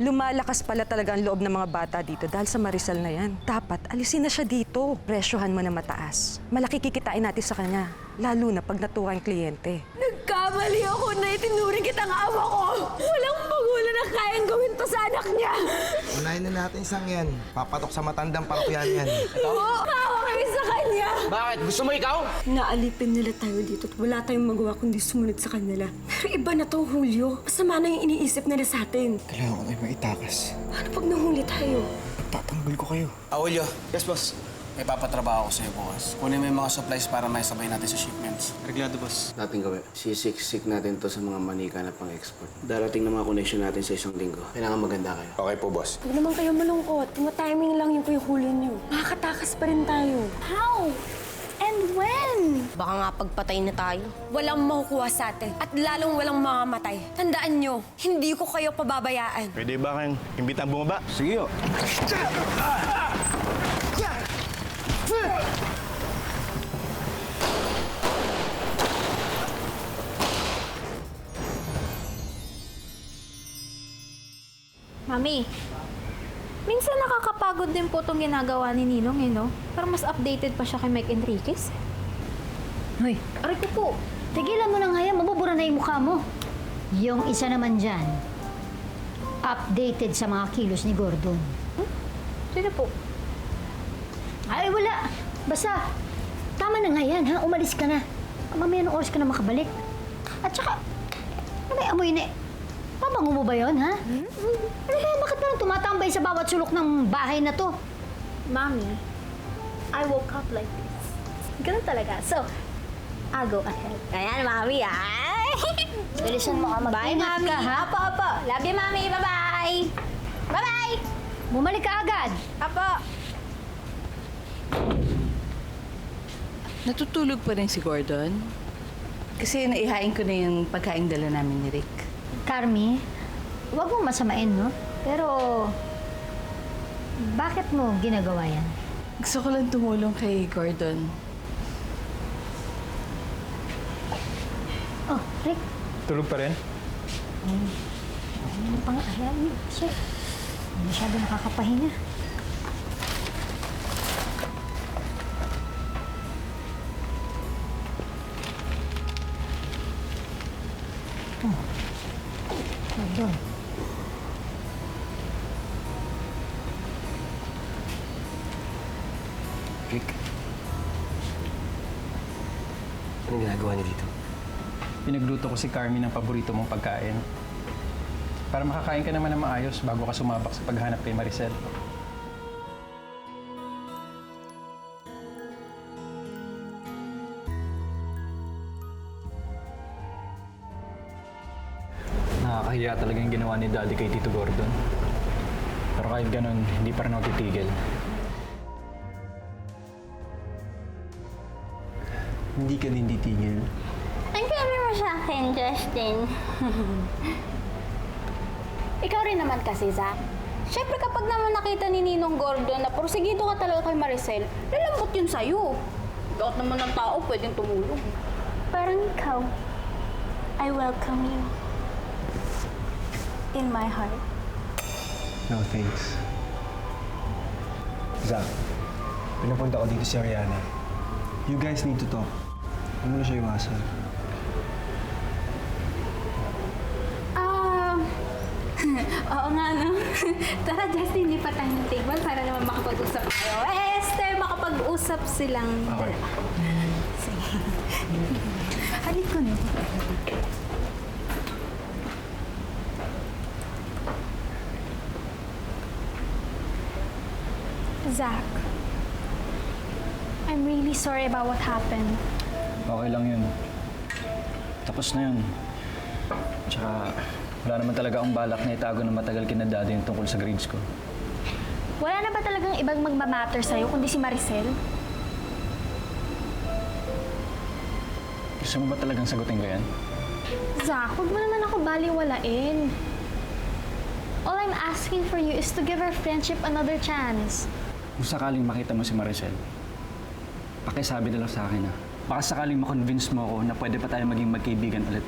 Lumalakas pala talaga ang loob ng mga bata dito dahil sa Marisol na yan. Dapat alisin na siya dito. Presyohan mo na mataas. Malaki kikitain natin sa kanya. Lalo na pag natuwa ang kliyente. Nagkamali ako na itinuring kitang awa ko. Walang magulang na kayang gawin to sa anak niya. Unahin na natin isang yan. Papatok sa matandang palakyan yan. Oo, maawa kami sa kanya. Bakit? Gusto mo ikaw? Naalipin nila tayo dito at wala tayong magawa kundi sumunod sa kanila. Pero iba na to, Julio. Masama na yung iniisip nila sa atin. Kailangan ko kayo maitakas. Ano pag nahuli tayo? Tatanggol ko kayo. Aulio. Yes, boss. May papatrabaho ko sa'yo bukas. Kunin mo yung mga supplies para may sabay natin sa shipments. Reglado, boss. Natin gawin. Sisiksik natin to sa mga manika na pang-export. Darating na mga connection natin sa isang linggo. Kailangan maganda kayo. Okay po, boss. Huwag naman kayo malungkot. Tuma-timing lang yung kayo huli niyo. Makakatakas pa rin tayo. How? And when? Baka nga pagpatay na tayo. Walang makukuha sa atin. At lalong walang mamamatay. Tandaan nyo, hindi ko kayo pababayaan. Pwede ba kayong imbitang bumaba? Sige, oh. Mami, minsan nakakapagod din po itong ginagawa ni Ninong eh, no? Parang mas updated pa siya kay Mike Enriquez. Hoy, aray ko po. Tigilan mo na nga yan, mabubura na yung mukha mo. Yung isa naman dyan, updated sa mga kilos ni Gordon. Sino po? Ay, wala. Basta, tama na nga yan, ha? Umalis ka na. Mamaya ng oras ka na makabalik. At saka, ano may amoy na Pabango mo ba yun, ha? Ano ba, bakit parang tumatambay sa bawat sulok ng bahay na to? Mami, I woke up like this. Ganun talaga. So, I'll go ahead. Ayan, Mami, ay! Bilisan mo ka, Bye, mag-ingat Mami. ka, ha? Apo, apo. Love you, Mami. Bye-bye. Bye-bye. Bumalik ka agad. Apo. Natutulog pa rin si Gordon. Kasi naihain ko na yung pagkain dala namin ni Rick. Carmi, huwag mo masamain, no? Pero, bakit mo ginagawa yan? Gusto ko lang tumulong kay Gordon. Oh, Rick, Tulog pa rin? ano pang ayan? Shit, hindi masyado nakakapahinga. Si Carmi ng paborito mong pagkain. Para makakain ka naman ng maayos bago ka sumabak sa paghanap kay Maricel. Nakakahiya talaga yung ginawa ni Daddy kay Tito Gordon. Pero kahit ganun, hindi pa rin ako titigil. Hindi ka din titigil. Mo sa akin, Justin. Ikaw rin naman kasi, Zach. Siyempre kapag naman nakita ni Ninong Gordon na porsigido ka talaga kay Maricel, lalambot yun sa'yo. Lahat naman ng tao pwedeng tumulong. Parang ikaw, I welcome you. In my heart. No, thanks. Zach, pinapunta ko dito si Ariana. You guys need to talk. Ano na siya iwasan? Ah, oo nga, no? Tara, Justin, hindi pa tayo ng table para naman makapag-usap tayo. Eh, Esther, makapag-usap silang Okay. dalawa. Sige. Halik ko na. Zach, I'm really sorry about what happened. Okay lang yun. Tapos na yun. Tsaka, wala naman talaga akong balak na itago na matagal kina Daddy yung tungkol sa grades ko. Wala na ba talagang ibang magmamatter sa'yo kundi si Maricel? Gusto mo ba talagang sagutin ko yan? Zach, huwag mo naman ako baliwalain. All I'm asking for you is to give our friendship another chance. Kung sakaling makita mo si Maricel, pakisabi na lang sa akin ha. Baka sakaling makonvince mo ako na pwede pa tayo maging magkaibigan ulit.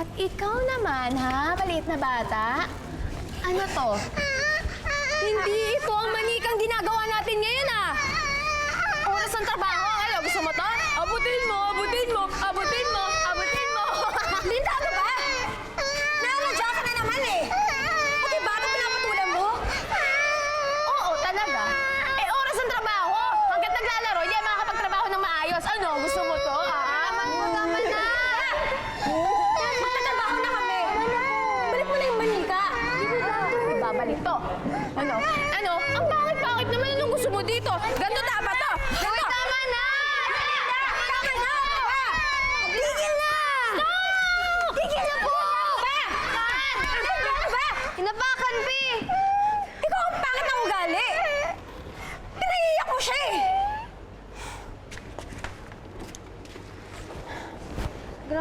At ikaw naman ha, maliit na bata. Ano to? Hindi ito ang manikang ginagawa natin ngayon ah. Oras ng trabaho. Ayaw, gusto mo to? Abutin mo, abutin mo, abutin mo, abutin mo. Linda, ano ba? Naradya ka na naman eh. Pati bata pinapatulan mo? Oo, talaga. Eh, oras ng trabaho. Hanggat naglalaro, hindi makakapagtrabaho ng maayos. Ano, gusto mo to? Ah, Tama na! Magtatrabaho na kami. Balik mo na yung manika. Ibabalik to. Ano? Ano? Ang pangit-pangit naman. Anong gusto mo dito? Ganto dapat to. Ganto. Tama na! Tama na! Tigil na! Stop! Tigil na po! Ba? Ano ba? Inapakan, B! Ikaw ang pangit ng ugali. Pinaiiyak mo siya eh.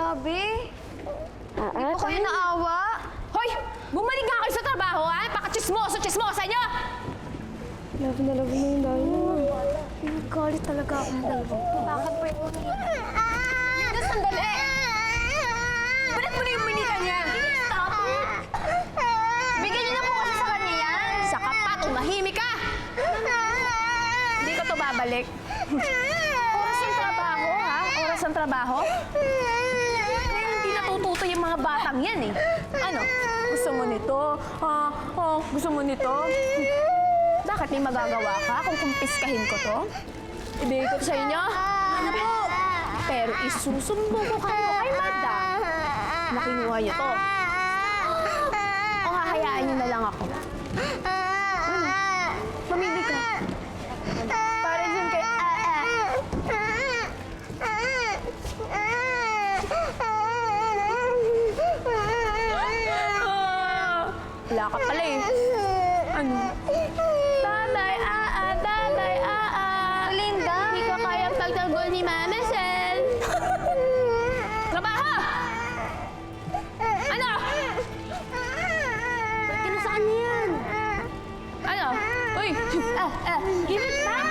Grabe. Hindi ko kayo naawa. Hoy! Bumalik nga kayo sa trabaho, ha? Paka-chismoso-chismosa nyo! Love na love mo yung dahil naman. Nagalit talaga ako ng dalawa. Bakit pa yung Linda, sandali! Balik mo na yung manika niya! Stop it! Bigyan niyo na po kasi sa kanya yan. Sa kapat, umahimik ka! Hindi ko to babalik. Oras ng trabaho, ha? Oras ng trabaho? Batang yan eh. Ano? Gusto mo nito? Ah, oh, gusto mo nito? Bakit may magagawa ka kung kumpiskahin ko to? Ibigay ko sa inyo. Ano po? Pero isusumbong ko kayo kay madam na kinuha niyo to. O hahayaan niyo na lang ako. Ano? Mamili ka. Para dyan kay Aa. Wala ka pala eh. Ano? Tatay Aa, Tatay Aa. Linda. Hindi ko kayang pagtanggol ni Mama Sel. Trabaho! Ano? Ba't ka na sa kanya yan? Ano? Uy! Ah, ah. Give it back!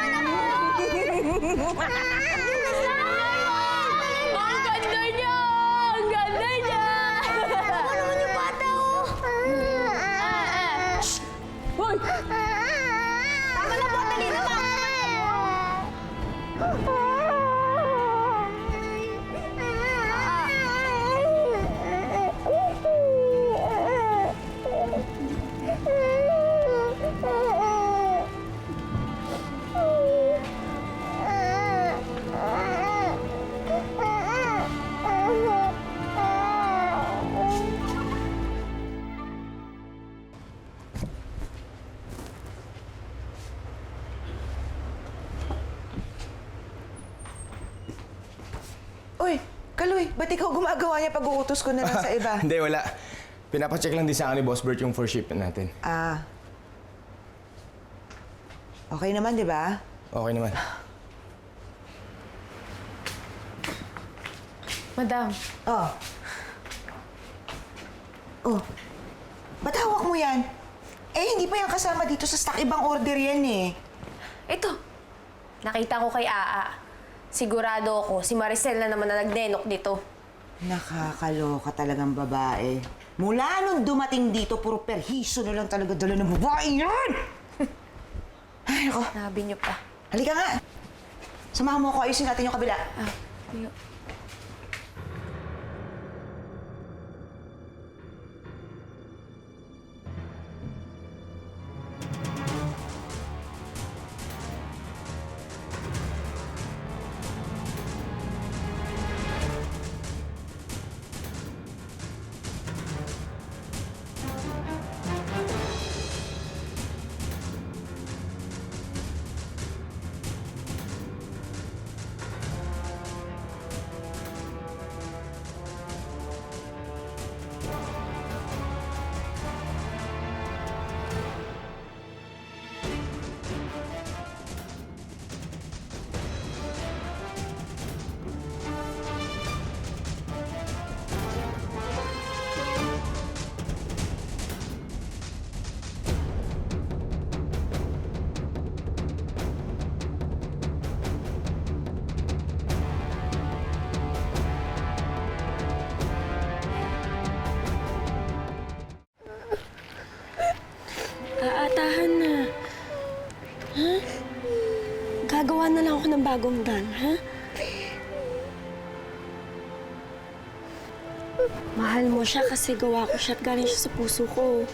Ba't ikaw gumagawa niya pag-uutos ko na lang sa iba? Hindi, wala. Pinapacheck lang din sa akin ni Boss Bert yung for shipment natin. Ah. Okay naman, di ba? Okay naman. Madam, Oh. Oh. Ba't hawak mo yan? Eh, hindi pa yan kasama dito sa stock. Ibang order yan eh. ito. Nakita ko kay Aa. Sigurado ako, si Maricel na naman na nagnenok dito. Nakakaloka talagang babae. Mula nung dumating dito, puro perhiso na lang talaga dala ng babae yan! Ay, ako. Sabi niyo pa. Halika nga. Samahan mo ako, ayusin natin yung kabila. Ah, yun. Bagong dan, ha? Mahal mo siya kasi gawa ko siya at galing siya sa puso ko.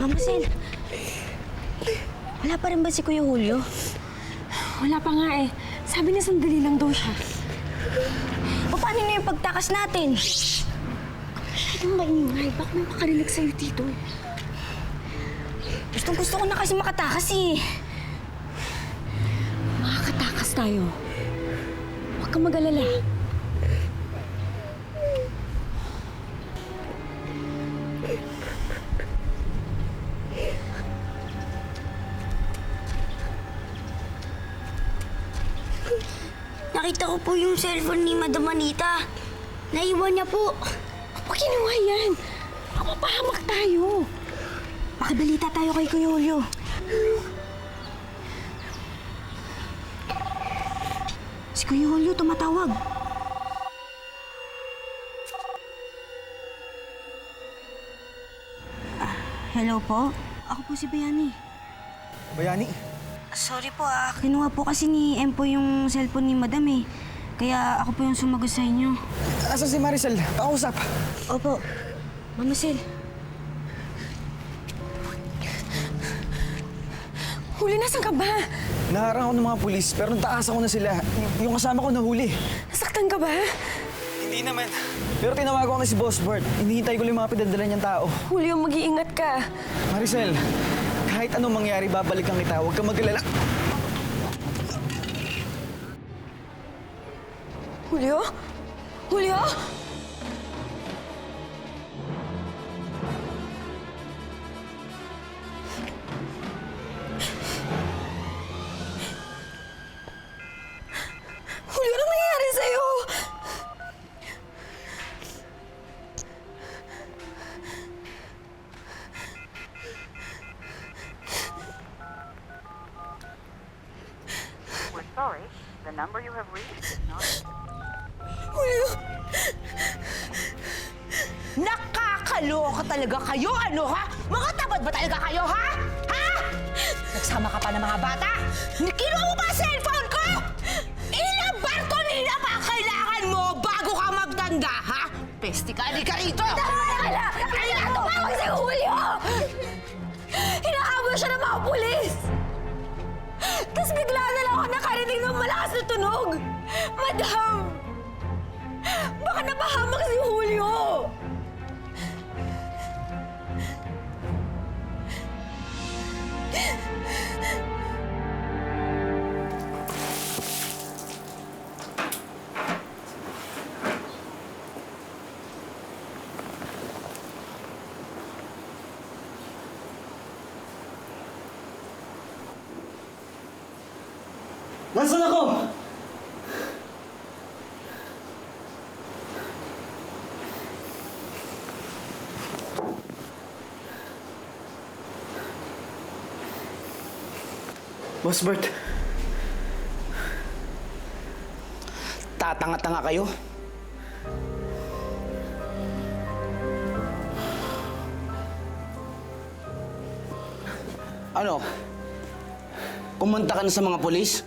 Mama Sel, wala pa rin ba si Kuya Julio? Wala pa nga eh. Sabi niya sandali lang daw siya. O paano na yung pagtakas natin? Masyadong maingay. Baka may makarinig sa'yo dito. Gustong gusto ko na kasi makatakas eh. Makakatakas tayo. Huwag kang mag-alala. Nakita ko po yung cellphone ni Madam Anita. Naiwan niya po. Huwag kinuha yan. Baka mapahamak tayo. Pakibalita tayo kay Kuya Julio. Si Kuya Julio tumatawag. Ah, hello po? Ako po si Bayani. Bayani, Sorry po ah, kinuha po kasi ni Empo yung cellphone ni Madam eh. Kaya ako po yung sumagot sa inyo. asan si Maricel? Pakausap. Opo, Mama Sel. Huli, nasan ka ba? Naharang ako ng mga pulis, pero nataas ako na sila. Y- yung kasama ko nahuli. Nasaktan ka ba? Hindi naman. Pero tinawagan ko na si Boss Bert. Hinihintay ko lang yung mga pinadala niyang tao. Julio, mag-iingat ka. Maricel, kahit anong mangyari, babalikan kita. Huwag kang mag-alala. Julio? Julio, Nasaan ako? Boss Bert, Tatanga-tanga kayo. Ano? Pumunta ka na sa mga polis?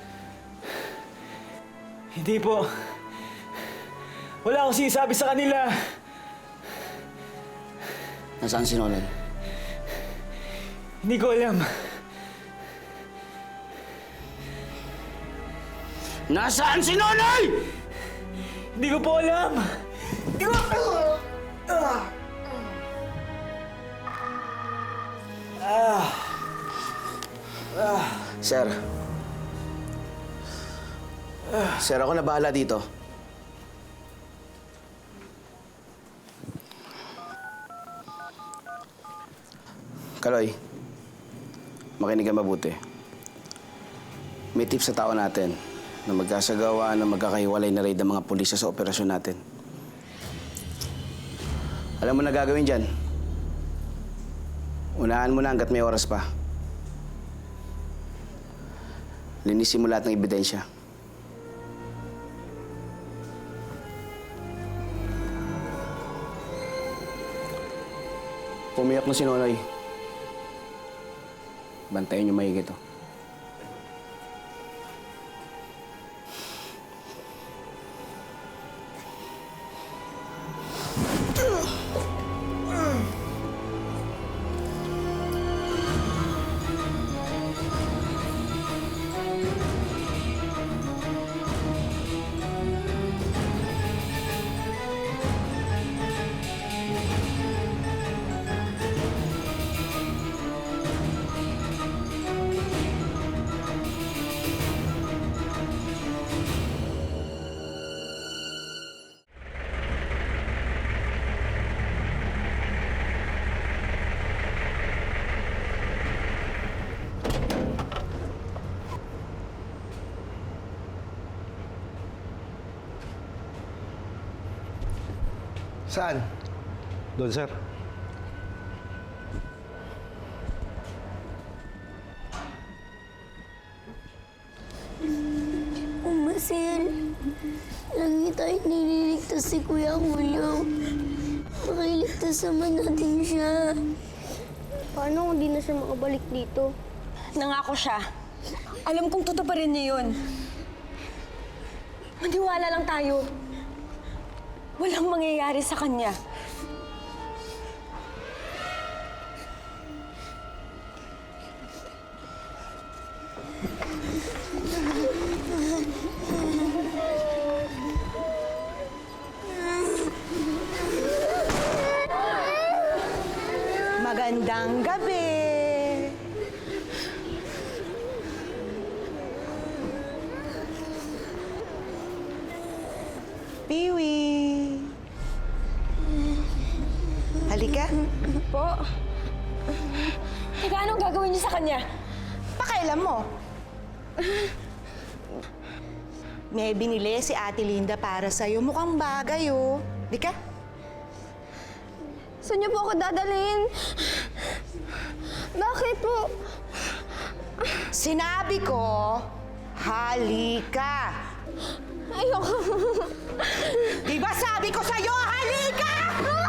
Hindi po. Wala akong sinasabi sa kanila. Nasaan si Nolan? Hindi ko alam. Nasaan si Nonoy? Hindi ko po alam. Hindi ko... Sir. Sir, ako na bahala dito. Kaloy, makinig ka mabuti. May tips sa tao natin na magkasagawa na magkakahiwalay na raid ng mga pulisya sa operasyon natin. Alam mo na gagawin dyan? Unahan mo na hanggat may oras pa. Linisin mo lahat ng ebidensya. Pumiyak na si Nonoy. Bantayan niyo maigi to. Saan? Doon, sir. Umasil. Lagi tayo nililigtas si Kuya Julio. Makiligtas naman natin siya. Paano kung di na siya makabalik dito? Nangako siya. Alam kong totoo pa rin niya yun. Maniwala lang tayo. Walang mangyayari sa kanya. Halika. Po. Teka, anong gagawin niyo sa kanya? Pakailan mo. May binili si Ate Linda para sa'yo. Mukhang bagay, oh. Di ka? Saan niyo po ako dadalhin? Bakit po? Sinabi ko, halika. Ayoko. Di ba sabi ko sa'yo, halika! Ah!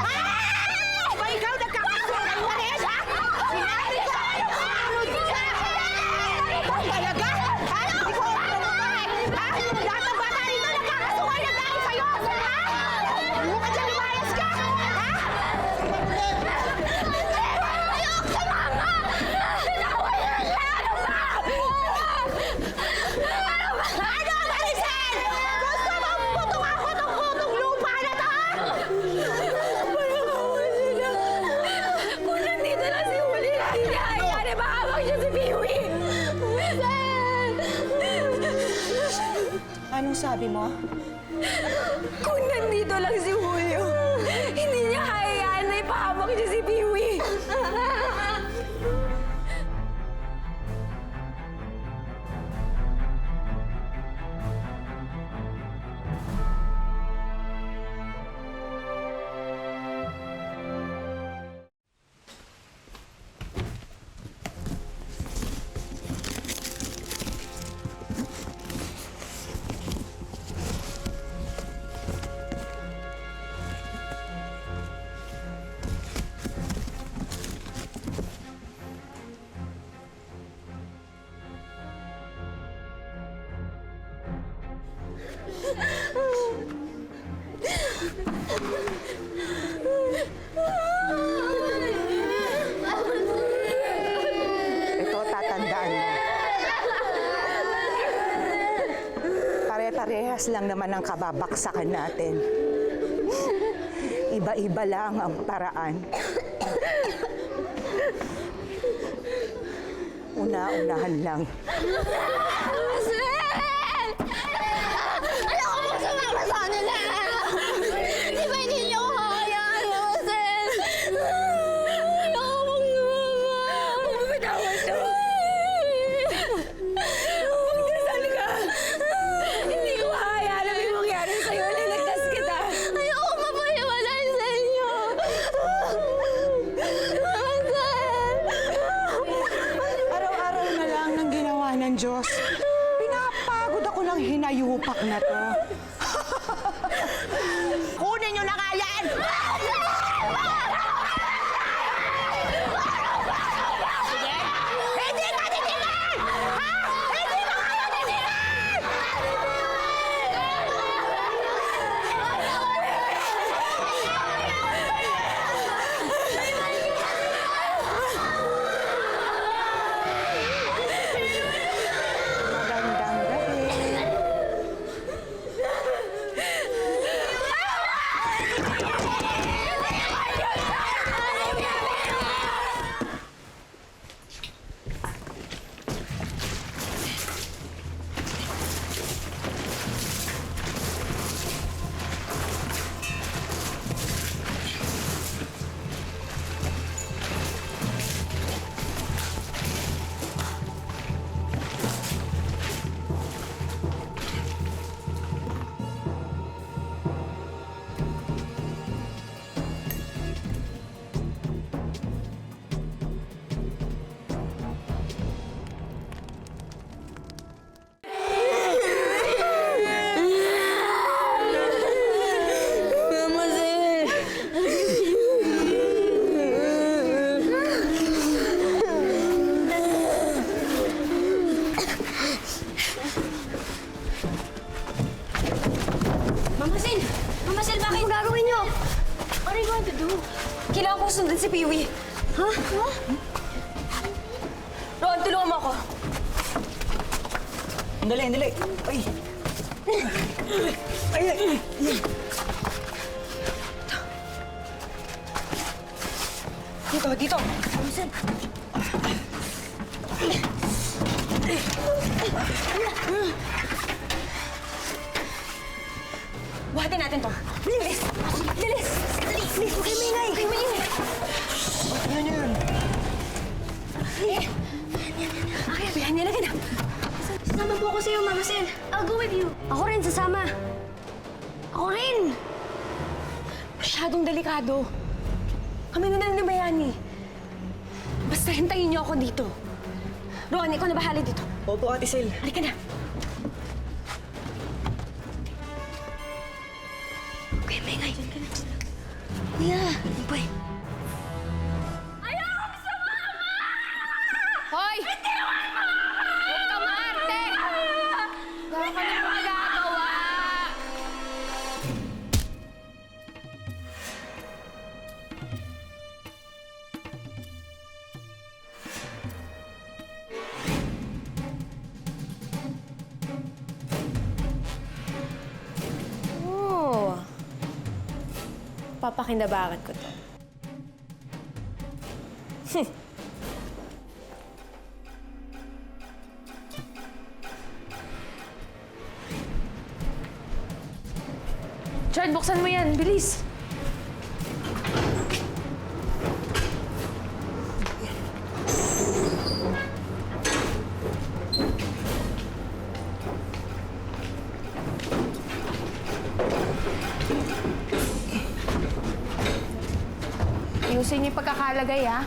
Pare-parehas lang naman ang kababaksakan natin. Iba-iba lang ang paraan. Una-unahan lang. Buhatin natin to. Bilis! Bilis! Dali! Bilis! Huwag kayo maingay! Huwag kayo maingay! Yan yun. Okay, bihan niya na ka na. Sasama po ako sa'yo, Mama Sen. I'll go with you. Ako rin, sasama. Ako rin. Masyadong delikado. Kami na lang ni Bayani. Basta hintayin niyo ako dito. Ron, ikaw na bahala dito. Opo, Ate Sel. Halika na. Okay, maingay. Diyan ka na. Kuya, ano ba eh? Hoy! Huwag ka maarte! Wala ka na magagawa! Papakinabangan ko to. Ayusin niyo yung pagkakalagay, ha?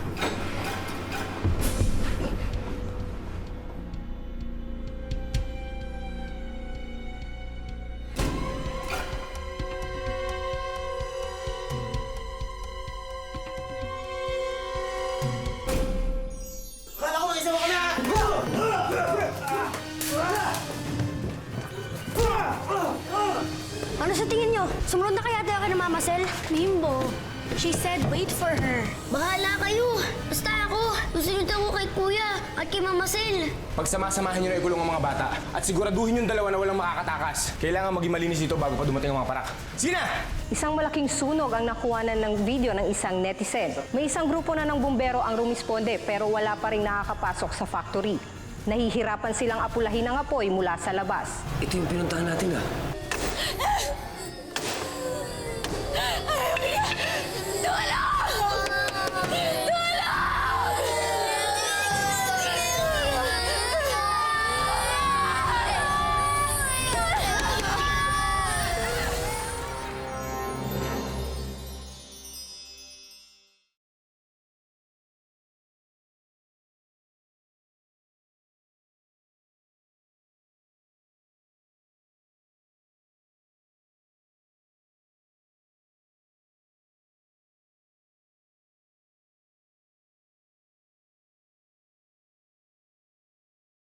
Sel. Pagsama-samahan nyo na ikulong ang mga bata at siguraduhin yung dalawa na walang makakatakas. Kailangan maging malinis dito bago pa dumating ang mga parak. Sina! Isang malaking sunog ang nakuhanan ng video ng isang netizen. May isang grupo na ng bumbero ang rumisponde pero wala pa rin nakakapasok sa factory. Nahihirapan silang apulahin ang apoy mula sa labas. Ito yung pinuntahan natin ah.